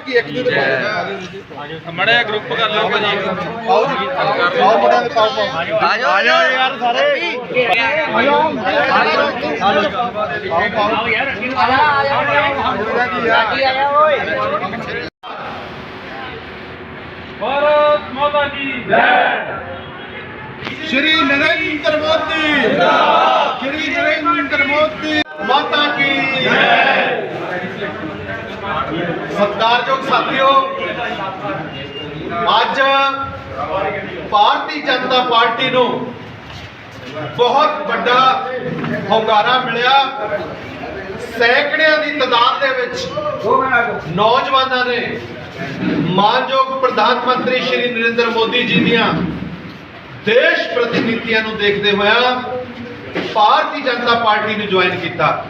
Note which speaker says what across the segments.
Speaker 1: ਕੀ ਇੱਕ ਦੂਜੇ ਦੇ
Speaker 2: ਮੜਿਆ ਗਰੁੱਪ ਕਰ ਲਓ ਭਾਜੀ।
Speaker 1: ਪਾਓ ਜੀ ਪਾਓ ਮੁੰਡਿਆਂ ਦੇ ਪਾਓ ਪਾਓ
Speaker 3: ਆ ਜਾਓ ਯਾਰ ਸਾਰੇ।
Speaker 1: ਪਾਓ ਪਾਓ
Speaker 3: ਯਾਰ ਆ ਜਾ ਆ ਜਾ ਕੀ ਆਇਆ ਓਏ
Speaker 2: ਭਾਰਤ ਮਾਤਾ ਕੀ
Speaker 1: ਸ਼੍ਰੀ ਨਰਿੰਦਰ ਮੋਦੀ। ਸਤਿਕਾਰਯੋਗ ਸਾਥੀਓ, ਅੱਜ ਭਾਰਤੀ ਜਨਤਾ ਪਾਰਟੀ ਨੂੰ ਬਹੁਤ ਵੱਡਾ ਹੁੰਗਾਰਾ ਮਿਲਿਆ। ਸੈਂਕੜਿਆਂ ਦੀ ਤਾਦਾਦ ਦੇ ਵਿੱਚ ਨੌਜਵਾਨਾਂ ਨੇ ਮਾਨਯੋਗ ਪ੍ਰਧਾਨ ਮੰਤਰੀ ਸ਼੍ਰੀ ਨਰਿੰਦਰ ਮੋਦੀ ਜੀ ਦੀਆਂ ਦੇਸ਼ ਪ੍ਰਤੀਨੀਤੀਆਂ ਨੂੰ ਦੇਖਦੇ ਹੋਇਆ ਭਾਰਤੀ ਜਨਤਾ ਪਾਰਟੀ ਨੂੰ ਜੁਆਇਨ ਕੀਤਾ।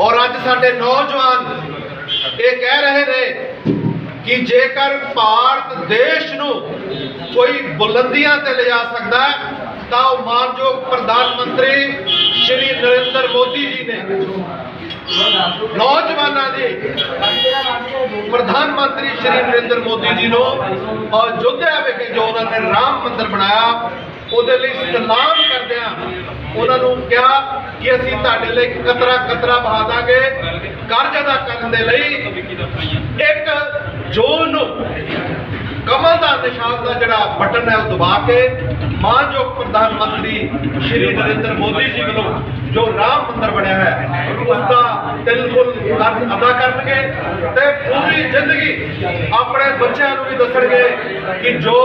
Speaker 1: ਔਰ ਅੱਜ ਸਾਡੇ ਨੌਜਵਾਨ ਇਹ ਕਹਿ ਰਹੇ ਨੇ ਕਿ ਜੇਕਰ ਭਾਰਤ ਦੇਸ਼ ਨੂੰ ਕੋਈ ਬੁਲੰਦੀਆਂ ਤੇ ਲਿਜਾ ਸਕਦਾ ਤਾਂ ਉਹ ਮਾਨਯੋਗ ਪ੍ਰਧਾਨ ਮੰਤਰੀ ਸ਼੍ਰੀ ਨਰਿੰਦਰ ਮੋਦੀ ਜੀ ਨੇ। ਨੌਜਵਾਨਾਂ ਦੀ ਪ੍ਰਧਾਨ ਮੰਤਰੀ ਸ਼੍ਰੀ ਨਰਿੰਦਰ ਮੋਦੀ ਜੀ ਨੂੰ ਅਯੁੱਧਿਆ ਵਿਖੇ ਜੋ ਉਹਨਾਂ ਨੇ ਰਾਮ ਮੰਦਿਰ ਬਣਾਇਆ, ਉਹਦੇ ਲਈ ਸਲਾਮ ਉਹਨਾਂ ਨੂੰ ਕਿਹਾ ਕਿ ਅਸੀਂ ਤੁਹਾਡੇ ਲਈ ਕਤਰਾ ਕਤਰਾ ਬਹਾ ਦਾਂਗੇ ਕਰਜ਼ ਅਦਾ ਕਰਨ ਦੇ ਲਈ। ਇੱਕ ਜੂਨ ਨੂੰ ਕਮਲ ਦਾ ਨਿਸ਼ਾਨ ਦਾ ਜਿਹੜਾ ਬਟਨ ਹੈ ਉਹ ਦਬਾ ਕੇ ਮਾਨਯੋਗ ਪ੍ਰਧਾਨ ਮੰਤਰੀ ਸ਼੍ਰੀ ਨਰਿੰਦਰ ਮੋਦੀ ਜੀ ਵੱਲੋਂ ਜੋ ਰਾਮ ਮੰਦਿਰ ਬਣਿਆ ਹੈ ਉਸ ਦਾ ਬਿਲਕੁਲ ਕਰਜ਼ ਅਦਾ ਕਰਨਗੇ ਤੇ ਪੂਰੀ ਜ਼ਿੰਦਗੀ ਆਪਣੇ ਬੱਚਿਆਂ ਨੂੰ ਵੀ ਦੱਸਣਗੇ ਕਿ ਜੋ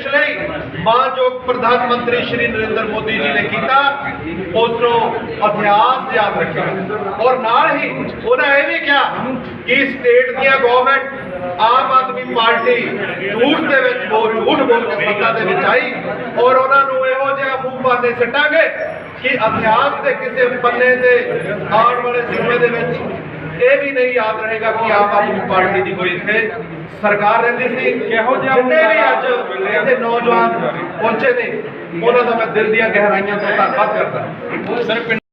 Speaker 1: ਦੇਸ਼ ਲਈ ਮਾਨਯੋਗ ਪ੍ਰਧਾਨ ਮੰਤਰੀ ਸ਼੍ਰੀ ਨਰਿੰਦਰ ਮੋਦੀ ਜੀ ਨੇ ਕੀਤਾ ਉਸ ਨੂੰ ਯਾਦ ਰੱਖੇਗਾ ਔਰ ਨਾਲ ਹੀ ਉਹਨਾਂ ਇਹ ਵੀ ਕਿਹਾ ਕਿ ਸਟੇਟ ਦੀਆਂ ਗਵਰਨਮੈਂਟ ਆਮ ਆਦਮੀ ਪਾਰਟੀ ਝੂਠ ਦੇ ਵਿੱਚ ਉਹ ਝੂਠ ਬੋਲ ਕੇ ਸੱਤਾ ਦੇ ਵਿੱਚ ਆਈ ਔਰ ਉਹਨਾਂ ਨੂੰ ਇਹੋ ਜਿਹਾ ਮੂੰਹ ਪਾਣੇ ਸੱਟਾਂਗੇ ਕਿ ਇਤਿਹਾਸ ਦੇ ਕਿਸੇ ਪੰਨੇ ਤੇ ਆਉਣ ਵਾਲੇ ਸਮੇਂ ਦੇ ਵਿੱਚ ਇਹ ਵੀ ਨਹੀਂ ਯਾਦ ਰਹੇਗਾ ਕਿ ਆਮ ਆਦਮੀ ਪਾਰਟੀ ਦੀ ਕੋਈ ਇੱਥੇ ਸਰਕਾਰ ਰਹਿੰਦੀ ਸੀ। ਕਿਹੋ ਜਿਹਾ ਜਿੰਨੇ ਵੀ ਅੱਜ ਇੱਥੇ ਨੌਜਵਾਨ ਪਹੁੰਚੇ ਨੇ ਉਹਨਾਂ ਦਾ ਮੈਂ ਦਿਲ ਦੀਆਂ ਗਹਿਰਾਈਆਂ ਤੋਂ ਧੰਨਵਾਦ ਕਰਦਾ।
Speaker 2: ਸਰ